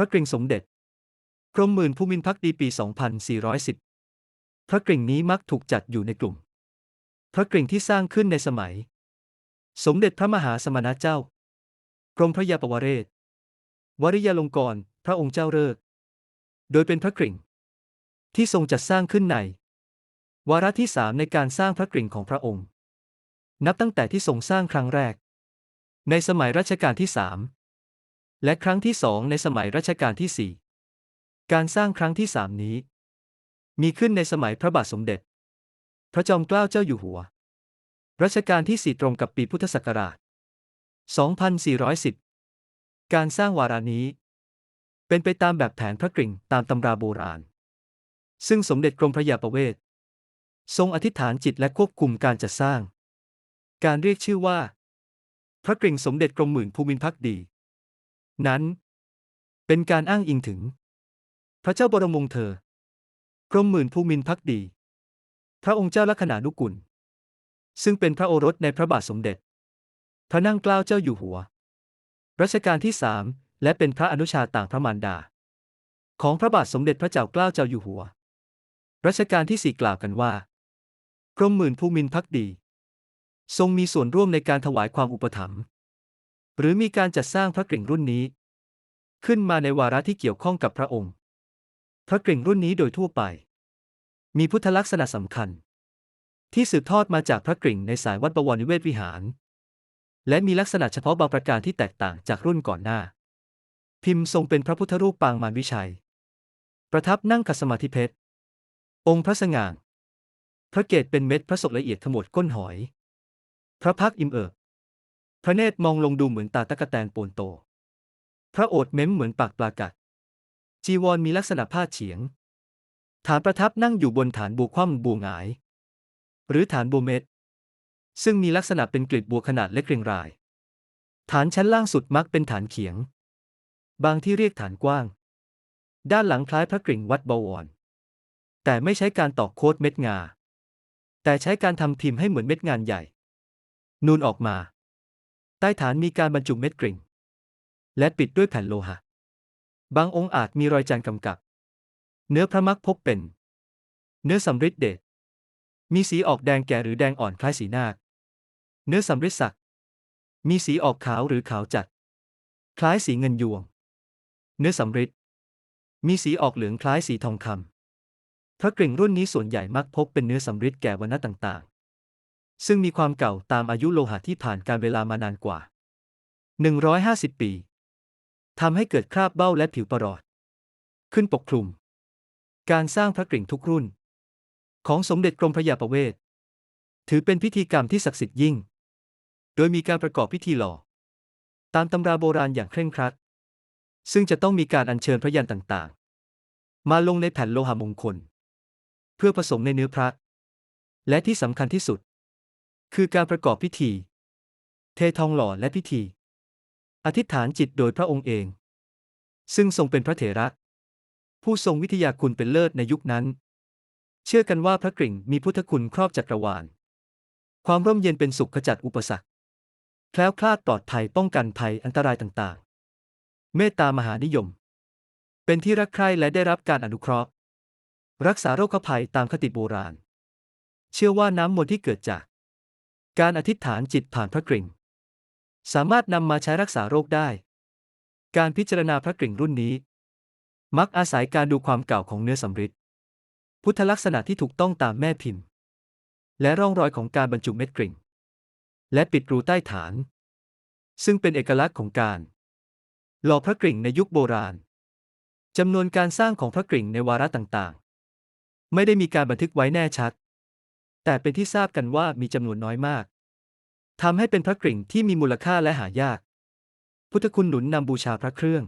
พระกริ่งสมเด็จ กรมหมื่นภูมินพักดีปี 2410 พระกริ่งนี้มักถูกจัดอยู่ในกลุ่ม พระกริ่งที่สร้างขึ้นในสมัย สมเด็จพระมหาสมณเจ้า กรมพระยาปวเรศ วริยาลงกรณ์พระองค์เจ้าเลิกษ์โดยเป็นพระกริ่ง ที่ทรงจัดสร้างขึ้นใน วาระที่สามในการสร้างพระกริ่งของพระองค์ นับตั้งแต่ที่ทรงสร้างครั้งแรก ในสมัยรัชกาลที่สาม และครั้งที่สองในสมัยรัชกาลที่สี่การสร้างครั้งที่สามนี้ มีขึ้นในสมัยพระบาทสมเด็จ พระจอมเกล้าเจ้าอยู่หัว รัชกาลที่สี่ตรงกับปีพุทธศักราช 2410 การสร้างวาระนี้ เป็นไปตามแบบแผนพระกริ่งตามตำราโบราณ ซึ่งสมเด็จกรมพระยาประเวศทรงอธิษฐานจิตและควบคุมการจัดสร้าง การเรียกชื่อว่า พระกริ่งสมเด็จกรมหมื่นภูมินพักดี นั้น เป็นการอ้างอิงถึง พระเจ้าบรมวงศ์เธอกรมหมื่นภูมินพักดี พระองค์เจ้าลักษณานุกุล ซึ่งเป็นพระโอรสในพระบาทสมเด็จ พระนั่งเกล้าเจ้าอยู่หัว รัชกาลที่สามและเป็นพระอนุชาต่างพระมารดา ของพระบาทสมเด็จพระเจ้าเกล้าเจ้าอยู่หัว รัชกาลที่สี่กล่าวกันว่า กรมหมื่นภูมินพักดี ทรงมีส่วนร่วมในการถวายความอุปถัมภ์ หรือมีการจัดสร้างพระกริ่งรุ่นนี้ ขึ้นมาในวาระที่เกี่ยวข้องกับพระองค์ พระกริ่งรุ่นนี้โดยทั่วไป มีพุทธลักษณะสำคัญ ที่สืบทอดมาจากพระกริ่งในสายวัดบวรนิเวศวิหาร และมีลักษณะเฉพาะบางประการที่แตกต่างจากรุ่นก่อนหน้า พิมพ์ทรงเป็นพระพุทธรูปปางมารวิชัย ประทับนั่งขัดสมาธิเพชร องค์พระสง่างพระเกศเป็นเม็ดพระศกละเอียดขมวดก้นหอย พระพักอิ่มเอิบ ระเนตรมองลงดูเหมือนตาตะกะแตนโปนโต พระโอษฐ์เม้มเหมือนปากปลากัด จีวรมีลักษณะพาเฉียง ฐานประทับนั่งอยู่บนฐานบัวคว่ำบัวหงาย หรือฐานบัวเม็ด ซึ่งมีลักษณะเป็นกลีบบัวขนาดเล็กเรียงราย ฐานชั้นล่างสุดมักเป็นฐานเขียง บางที่เรียกฐานกว้าง ด้านหลังคล้ายพระกริ่งวัดบวร แต่ไม่ใช้การตอกโคดเม็ดงา แต่ใช้การทำพิมพ์ให้เหมือนเม็ดงานใหญ่ นูนออกมา ใต้ฐานมีการบรรจุเม็ดกริ่ง และปิดด้วยแผ่นโลหะ บางองค์อาจมีรอยจานกำกับ เนื้อพระมักพบเป็น เนื้อสำริดเดชมีสีออกแดงแก่หรือแดงอ่อนคล้ายสีนาค เนื้อสำริดสัก มีสีออกขาวหรือขาวจัด คล้ายสีเงินยวง เนื้อสำริดมีสีออกเหลืองคล้ายสีทองคำพระกริ่งรุ่นนี้ส่วนใหญ่มักพบเป็นเนื้อสำริดแก่วรรณะต่าง ซึ่งมีความเก่าตามอายุโลหะที่ผ่านการเวลามานานกว่า 150 ปีทำให้เกิดคราบเบ้าและผิวประหลอด ขึ้นปกคลุม การสร้างพระกริ่งทุกรุ่น ของสมเด็จกรมพระยาประเวศถือเป็นพิธีกรรมที่ศักดิ์สิทธิ์ยิ่ง โดยมีการประกอบพิธีหล่อ ตามตำราโบราณอย่างเคร่งครัด ซึ่งจะต้องมีการอัญเชิญพระยันต่างๆ มาลงในแผ่นโลหะมงคล เพื่อผสมในเนื้อพระ และที่สำคัญที่สุด คือการประกอบพิธี เททองหล่อและพิธี อธิษฐานจิตโดยพระองค์เอง ซึ่งทรงเป็นพระเถระ ผู้ทรงวิทยาคุณเป็นเลิศในยุคนั้น เชื่อกันว่าพระกริ่งมีพุทธคุณครอบจักรวาล ความร่มเย็นเป็นสุขขจัดอุปสรรคแคล้วคลาดปลอดภัยป้องกันภัยอันตรายต่างๆ เมตตามหานิยม เป็นที่รักใคร่และได้รับการอนุเคราะห์ รักษาโรคภัยตามคติโบราณ เชื่อว่าน้ำมนต์ที่เกิดจาก การอธิษฐานจิตผ่านพระกริ่ง สามารถนำมาใช้รักษาโรคได้ การพิจารณาพระกริ่งรุ่นนี้ มักอาศัยการดูความเก่าของเนื้อสำริดพุทธลักษณะที่ถูกต้องตามแม่พิมพ์ และร่องรอยของการบรรจุเม็ดกริ่ง และปิดรูใต้ฐาน ซึ่งเป็นเอกลักษณ์ของการหล่อพระกริ่งในยุคโบราณจำนวนการสร้างของพระกริ่งในวาระต่างๆ ไม่ได้มีการบันทึกไว้แน่ชัด แต่เป็นที่ทราบกันว่ามีจำนวนน้อยมากทำให้เป็นพระกริ่งที่มีมูลค่าและหายาก พุทธคุณหนุนนำบูชาพระเครื่อง